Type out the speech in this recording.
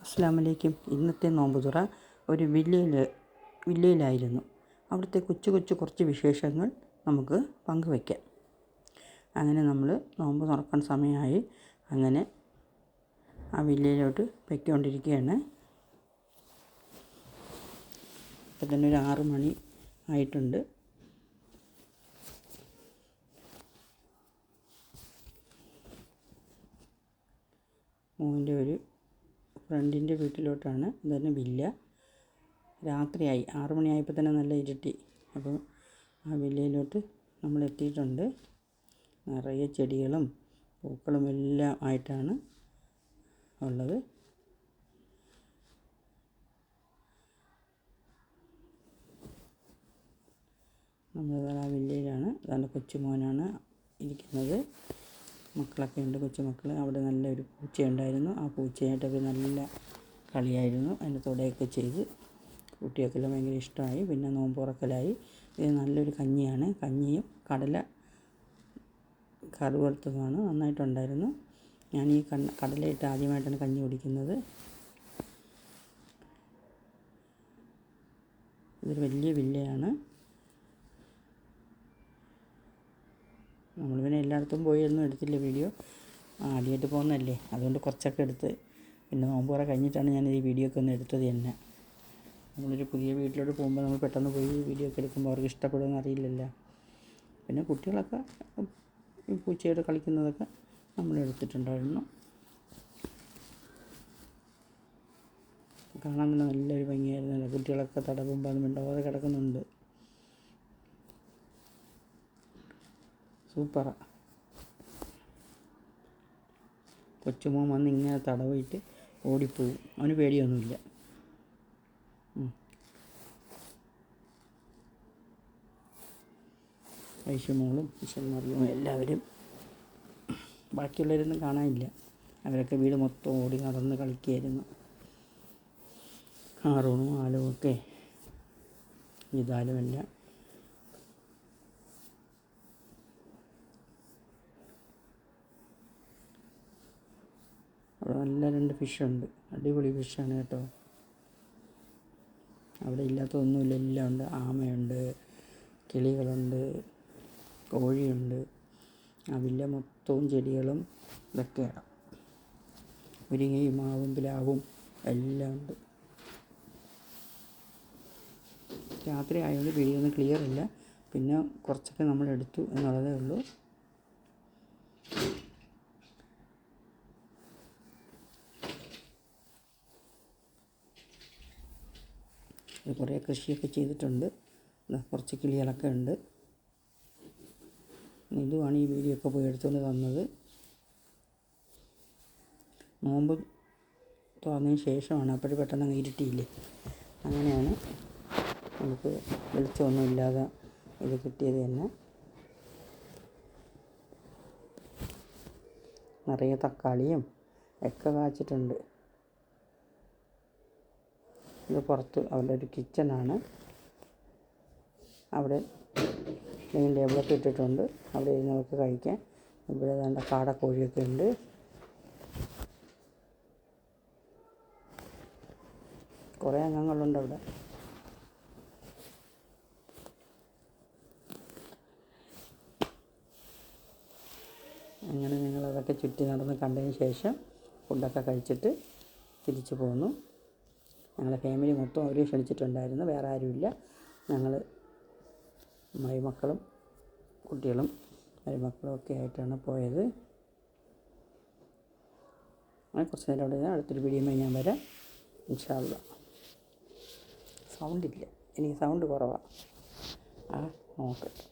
അസ്സാം വലൈക്കും ഇന്നത്തെ നോമ്പുതുറ ഒരു വില്ലയിൽ വില്ലയിലായിരുന്നു. അവിടുത്തെ കൊച്ചു കൊച്ചു കുറച്ച് വിശേഷങ്ങൾ നമുക്ക് പങ്കുവയ്ക്കാം. അങ്ങനെ നമ്മൾ നോമ്പ് തുറക്കാൻ സമയമായി. അങ്ങനെ ആ വില്ലയിലോട്ട് പൊയ്ക്കൊണ്ടിരിക്കുകയാണ്. ഇപ്പം തന്നെ ഒരു ആറ് മണി ആയിട്ടുണ്ട്. മോന്റെ ഒരു ഫ്രണ്ടിന്റെ വീട്ടിലോട്ടാണ് ഇതന്നെ വില്ല. രാത്രിയായി. ആറു മണിയായപ്പോൾ തന്നെ നല്ല ഇരുട്ടി. അപ്പോൾ ആ വില്ലയിലോട്ട് നമ്മൾ എത്തിയിട്ടുണ്ട്. നിറയെ ചെടികളും പൂക്കളും എല്ലാം ആയിട്ടാണ് ഉള്ളത്. നമ്മൾ ആ വില്ലയിലാണ്. അതാണ് കൊച്ചുമോനാണ് ഇരിക്കുന്നത്. മക്കളൊക്കെ ഉണ്ട് കൊച്ചുമക്കൾ അവിടെ നല്ലൊരു പൂച്ചയുണ്ടായിരുന്നു. ആ പൂച്ചയായിട്ട് അവർ നല്ല കളിയായിരുന്നു. അതിന്റെ തുടയൊക്കെ ചെയ്ത് കുട്ടികൾക്കെല്ലാം ഭയങ്കര ഇഷ്ടമായി. പിന്നെ നോമ്പുറക്കലായി. ഇത് നല്ലൊരു കഞ്ഞിയാണ്. കഞ്ഞിയും കടല കറുവറുത്തതുമാണ്. നന്നായിട്ടുണ്ടായിരുന്നു. ഞാൻ ഈ കണ്ണ കടലയിട്ട് ആദ്യമായിട്ടാണ് കഞ്ഞി കുടിക്കുന്നത്. ഇതൊരു വലിയ വില്ലയാണ്. നമ്മൾ പിന്നെ എല്ലായിടത്തും പോയി ഒന്നും എടുത്തില്ല വീഡിയോ. ആദ്യമായിട്ട് പോകുന്നതല്ലേ? അതുകൊണ്ട് കുറച്ചൊക്കെ എടുത്ത് പിന്നെ നോമ്പുറ കഴിഞ്ഞിട്ടാണ് ഞാൻ ഈ വീഡിയോ ഒക്കെ ഒന്ന് എടുത്തത് തന്നെ. നമ്മളൊരു പുതിയ വീട്ടിലോട്ട് പോകുമ്പോൾ നമ്മൾ പെട്ടെന്ന് പോയി വീഡിയോ ഒക്കെ എടുക്കുമ്പോൾ അവർക്ക് ഇഷ്ടപ്പെടുമെന്ന് അറിയില്ലല്ലോ പിന്നെ കുട്ടികളൊക്കെ പൂച്ചയോട് കളിക്കുന്നതൊക്കെ നമ്മൾ എടുത്തിട്ടുണ്ടായിരുന്നു. കാണാൻ തന്നെ നല്ലൊരു ഭംഗിയായിരുന്നു കുട്ടികളൊക്കെ തടവുമ്പോൾ അത് മിണ്ടാതെ കിടക്കുന്നുണ്ട്. സൂപ്പറാണ് കൊച്ചുമോൻ വന്ന് ഇങ്ങനെ തടവിട്ട് ഓടിപ്പോവും അവന് പേടിയൊന്നുമില്ല. ഐഷുമോളും ഇഷന്മാറിയും എല്ലാവരും ബാക്കിയുള്ളവരൊന്നും കാണാനില്ല. അവരൊക്കെ വീട് മൊത്തം ഓടി നടന്ന് കളിക്കുകയായിരുന്നു. ആറൂണും ആലും ഒക്കെ ഇതാലും എല്ലാം അവിടെ നല്ല രണ്ട് ഫിഷുണ്ട്. അടിപൊളി ഫിഷാണ് കേട്ടോ. അവിടെ ഇല്ലാത്തതൊന്നുമില്ല എല്ലാം ഉണ്ട്. ആമയുണ്ട് കിളികളുണ്ട് കോഴിയുണ്ട്. ആ മൊത്തവും ചെടികളും ഇതൊക്കെയാണ്. മുരിങ്ങയും മാവും പിലാവും എല്ലാം ഉണ്ട്. രാത്രി ആയതുകൊണ്ട് വീഡിയോ ക്ലിയർ ഇല്ല. പിന്നെ കുറച്ചൊക്കെ നമ്മൾ എടുത്തു എന്നുള്ളതേ ഉള്ളൂ. കുറേ കൃഷിയൊക്കെ ചെയ്തിട്ടുണ്ട്. കുറച്ച് കിളികളൊക്കെ ഉണ്ട്. ഇതുമാണ് ഈ വീഡിയോ ഒക്കെ പോയി എടുത്തുകൊണ്ട് തന്നത് നോമ്പ് തുറന്നതിന് ശേഷമാണ്. അപ്പോഴും പെട്ടെന്ന് അങ്ങ് ഇരുട്ടിയില്ലേ? അങ്ങനെയാണ് നമുക്ക് വെളിച്ചമൊന്നും ഇല്ലാതെ ഇത് കിട്ടിയത് തന്നെ. നിറയെ തക്കാളിയും ഒക്കെ കാച്ചിട്ടുണ്ട്. ഇത് പുറത്ത് അവരുടെ ഒരു കിച്ചണാണ് അവിടെ ഡൈനിങ് ടേബിളൊക്കെ ഇട്ടിട്ടുണ്ട്. അവിടെ ഇരുന്നവർക്ക് കഴിക്കാൻ ഇവിടെ വേണ്ട കാടക്കോഴിയൊക്കെ ഉണ്ട്. കുറേ അംഗങ്ങളുണ്ട് അവിടെ. അങ്ങനെ ഞങ്ങളതൊക്കെ ചുറ്റി നടന്ന് കണ്ടതിന് ശേഷം ഫുഡൊക്കെ കഴിച്ചിട്ട് തിരിച്ചു പോന്നു. ഞങ്ങളുടെ ഫാമിലി മൊത്തം അവർ ക്ഷണിച്ചിട്ടുണ്ടായിരുന്നു. വേറെ ആരുമില്ല. ഞങ്ങൾ മരുമക്കളും കുട്ടികളും മരുമക്കളും ഒക്കെ ആയിട്ടാണ് പോയത്. കുറച്ച് നേരം അവിടെ അടുത്തൊരു വീഡിയോയുമായി ഞാൻ വരാം. ഇൻഷാല്ല സൗണ്ടില്ല എനിക്ക് സൗണ്ട് കുറവാണ് ആ നോക്കട്ടെ